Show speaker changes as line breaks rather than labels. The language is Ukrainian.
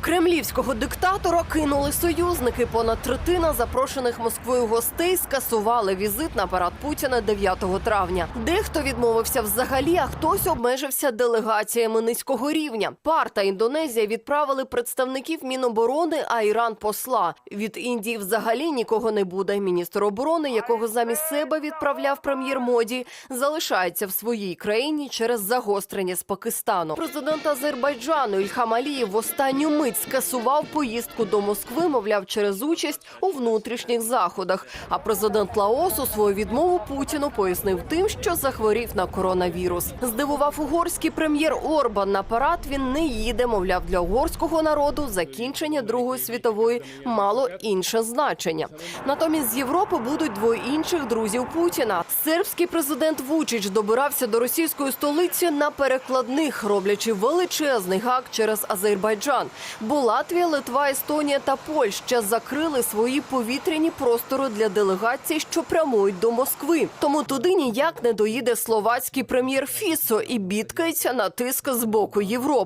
Кремлівського диктатора кинули союзники. Понад третина запрошених Москвою гостей скасували візит на парад Путіна 9 травня. Дехто відмовився взагалі, а хтось обмежився делегаціями низького рівня. Пар та Індонезія відправили представників Міноборони, а Іран посла. Від Індії взагалі нікого не буде. Міністр оборони, якого замість себе відправляв прем'єр Моді, залишається в своїй країні через загострення з Пакистану. Президент Азербайджану Ільхам Алієв в останню мить скасував поїздку до Москви, мовляв, через участь у внутрішніх заходах. А президент Лаосу свою відмову Путіну пояснив тим, що захворів на коронавірус. Здивував угорський прем'єр Орбан на парад. Він не їде. Мовляв, для угорського народу закінчення Другої світової мало інше значення. Натомість з Європи будуть двоє інших друзів Путіна. Сербський президент Вучич добирався до російської столиці на перекладних, роблячи величезний гак через Азербайджан. Бо Латвія, Литва, Естонія та Польща закрили свої повітряні простори для делегацій, що прямують до Москви. Тому туди ніяк не доїде словацький прем'єр Фісо і бідкається на тиск з боку Європи.